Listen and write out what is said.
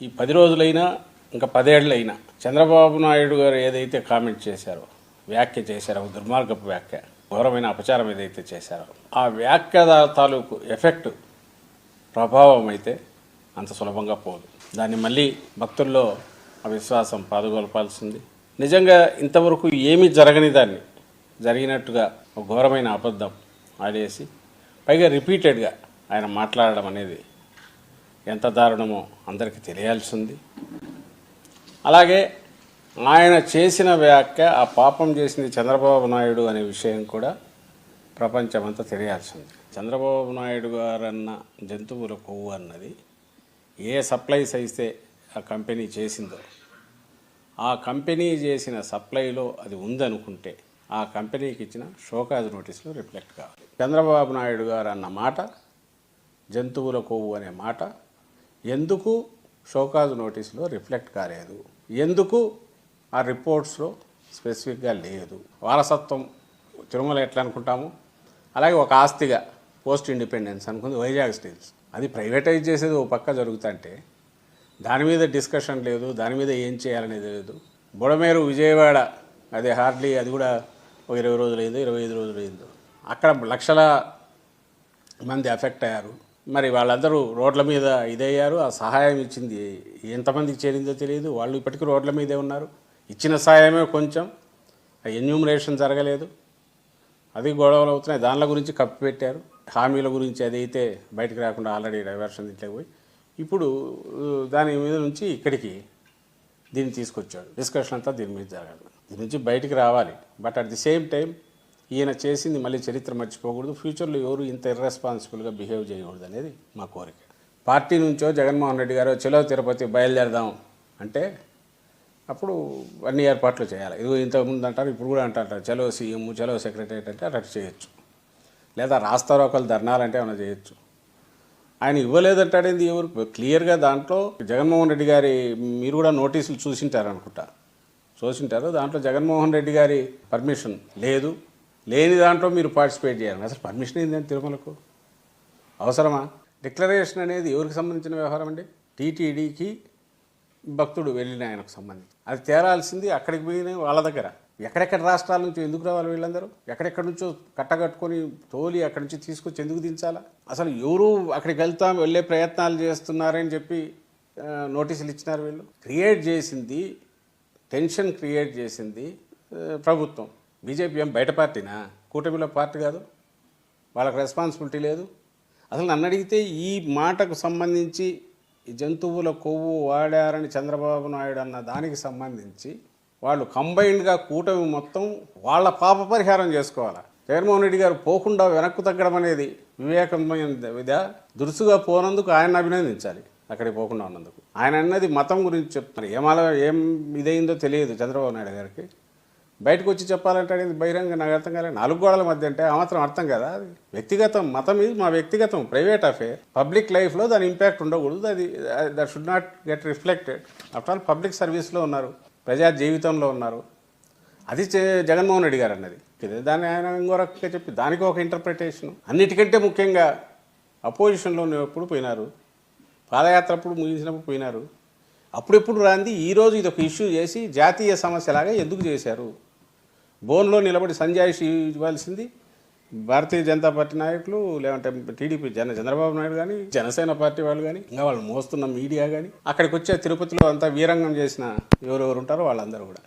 ఈ పది రోజులైనా ఇంకా పదేళ్ళైనా చంద్రబాబు నాయుడు గారు ఏదైతే కామెంట్ చేశారో వ్యాఖ్య చేశారో ఒక దుర్మార్గపు వ్యాఖ్య ఘోరమైన అపచారం ఏదైతే చేశారో ఆ వ్యాఖ్య తాలూకు ఎఫెక్ట్ ప్రభావం అయితే అంత సులభంగా పోదు. దాన్ని మళ్ళీ భక్తుల్లో ఆ విశ్వాసం పాదుగొలపాల్సింది. నిజంగా ఇంతవరకు ఏమీ జరగని దాన్ని జరిగినట్టుగా ఒక ఘోరమైన అబద్ధం ఆడేసి పైగా రిపీటెడ్గా ఆయన మాట్లాడడం అనేది ఎంత దారుణమో అందరికీ తెలియాల్సింది. అలాగే ఆయన చేసిన వ్యాఖ్య ఆ పాపం చేసింది చంద్రబాబు నాయుడు అనే విషయం కూడా ప్రపంచమంతా తెలియాల్సింది. చంద్రబాబు నాయుడు గారన్న జంతువుల కొవ్వు అన్నది ఏ సప్లైస్ అయితే ఆ కంపెనీ చేసిందో ఆ కంపెనీ చేసిన సప్లైలో అది ఉందనుకుంటే ఆ కంపెనీకి ఇచ్చిన షోకాజ్ నోటీసులు రిఫ్లెక్ట్ కావాలి. చంద్రబాబు నాయుడు గారు అన్న మాట జంతువుల కొవ్వు అనే మాట ఎందుకు షోకాజ్ నోటీసులో రిఫ్లెక్ట్ కాలేదు? ఎందుకు ఆ రిపోర్ట్స్లో స్పెసిఫిక్గా లేదు? వారసత్వం తిరుమల ఎట్లా అనుకుంటాము? అలాగే ఒక ఆస్తిగా పోస్ట్ ఇండిపెండెన్స్ అనుకుంది వైజాగ్ స్టీల్స్. అది ప్రైవేటైజ్ చేసేది ఓ పక్క జరుగుతుంటే దాని మీద డిస్కషన్ లేదు దాని మీద ఏం చేయాలనేది లేదు. బుడమేరు విజయవాడ అది హార్డ్లీ అది కూడా ఒక ఇరవై రోజులు అయిందో ఇరవై ఐదు రోజులు అయిందో అక్కడ లక్షల మంది అఫెక్ట్ అయ్యారు. మరి వాళ్ళందరూ రోడ్ల మీద ఇదయ్యారు. ఆ సహాయం ఇచ్చింది ఎంతమందికి చేరిందో తెలియదు. వాళ్ళు ఇప్పటికీ రోడ్ల మీదే ఉన్నారు. ఇచ్చిన సహాయమే కొంచెం. ఎన్యూమరేషన్ జరగలేదు. అది గొడవలు అవుతున్నాయి. దానిల గురించి కప్పి పెట్టారు. హామీల గురించి అదైతే బయటకు రాకుండా ఆల్రెడీ డైవర్షన్ ఇట్లా పోయి ఇప్పుడు దాని మీద నుంచి ఇక్కడికి దీన్ని తీసుకొచ్చాడు డిస్కషన్ అంతా దీని మీద జరగాలి. దీని నుంచి బయటికి రావాలి. But at the same time ఈయన చేసింది మళ్ళీ చరిత్ర మర్చిపోకూడదు. ఫ్యూచర్లో ఎవరు ఇంత ఇర్రెస్పాన్సిబుల్గా బిహేవ్ చేయకూడదు అనేది మా కోరిక. పార్టీ నుంచో జగన్మోహన్ రెడ్డి గారు చెలో తిరుపతి బయలుదేరదాం అంటే అప్పుడు అన్ని ఏర్పాట్లు చేయాలి. ఇదిగో ఇంతకుముందు అంటారు ఇప్పుడు కూడా అంటారు చలో సీఎం చలో సెక్రటరీ అంటే అట్లా చేయొచ్చు. లేదా రాస్తారోకలు ధర్నాలంటే ఏమైనా చేయొచ్చు. ఆయన ఇవ్వలేదంటాడేది ఎవరు? క్లియర్గా దాంట్లో జగన్మోహన్ రెడ్డి గారి మీరు కూడా నోటీసులు చూసింటారు అనుకుంటా. చూసింటారు దాంట్లో జగన్మోహన్ రెడ్డి గారి పర్మిషన్ లేదు. లేని దాంట్లో మీరు పార్టిసిపేట్ చేయాలి. అసలు పర్మిషన్ ఏంటంటే తిరుమలకు? అవసరమా? డిక్లరేషన్ అనేది ఎవరికి సంబంధించిన వ్యవహారం అండి? టీటీడీకి భక్తుడు వెళ్ళిన ఆయనకు సంబంధించి. అది తేరాల్సింది అక్కడికి పోయిన వాళ్ళ దగ్గర. ఎక్కడెక్కడ రాష్ట్రాల నుంచి ఎందుకు రావాలి వీళ్ళందరూ? ఎక్కడెక్కడి నుంచో కట్టగట్టుకొని తోలి అక్కడి నుంచి తీసుకొచ్చి ఎందుకు దించాలా? అసలు ఎవరు అక్కడికి వెళ్తాం వెళ్ళే ప్రయత్నాలు చేస్తున్నారని చెప్పి నోటీసులు ఇచ్చినారు వీళ్ళు. క్రియేట్ చేసింది టెన్షన్ క్రియేట్ చేసింది ప్రభుత్వం. బీజేపీ ఏం బయట పార్టీనా? కూటమిలో పార్టీ కాదు. వాళ్ళకి రెస్పాన్సిబిలిటీ లేదు. అసలు నన్ను అడిగితే ఈ మాటకు సంబంధించి ఈ జంతువుల కొవ్వు వాడారని చంద్రబాబు నాయుడు అన్న దానికి సంబంధించి వాళ్ళు కంబైన్డ్గా కూటమి మొత్తం వాళ్ళ పాప పరిహారం చేసుకోవాలి? జగన్మోహన్ రెడ్డి గారు పోకుండా వెనక్కు తగ్గడం అనేది వివేకమైన విధ. దురుసుగా పోనందుకు ఆయన అభినందించాలి అక్కడికి పోకుండా ఉన్నందుకు. ఆయన అన్నది మతం గురించి చెప్తున్నారు. ఏమాల ఏం ఇదైందో తెలియదు చంద్రబాబు నాయుడు గారికి. బయటకు వచ్చి చెప్పాలంటే అనేది బహిరంగ నాకు అర్థం కాలేదు. నాలుగు గోడల మధ్య అంటే ఆ మాత్రం అర్థం కదా అది? వ్యక్తిగతం మతం ఇది మా వ్యక్తిగతం ప్రైవేట్ అఫేర్. పబ్లిక్ లైఫ్లో దాని ఇంపాక్ట్ ఉండకూడదు. అది that should not get reflected after all public సర్వీస్లో ఉన్నారు ప్రజా జీవితంలో ఉన్నారు. అది చే- జగన్మోహన్ రెడ్డి గారు అన్నది. దాన్ని ఆయన ఇంకోరకంగా చెప్పి దానికి ఒక ఇంటర్ప్రిటేషన్ అన్నిటికంటే ముఖ్యంగా అపోజిషన్లో ఉన్నప్పుడు పోయినారు? పాదయాత్ర అప్పుడు ముగించినప్పుడు పోయినారు? అప్పుడెప్పుడు రాంది? ఈరోజు ఇది ఒక ఇష్యూ చేసి జాతీయ సమస్యలాగా ఎందుకు చేశారు? బోన్లో నిలబడి సంజాయిషి ఇవ్వాల్సింది. భారతీయ జనతా పార్టీ నాయకులు లేదంటే టీడీపీ జన చంద్రబాబు నాయుడు కానీ జనసేన పార్టీ వాళ్ళు కానీ ఇంకా వాళ్ళు మోస్తున్న మీడియా కానీ అక్కడికి వచ్చే తిరుపతిలో అంతా వీరంగం చేసిన ఎవరెవరు ఉంటారో వాళ్ళందరూ కూడా.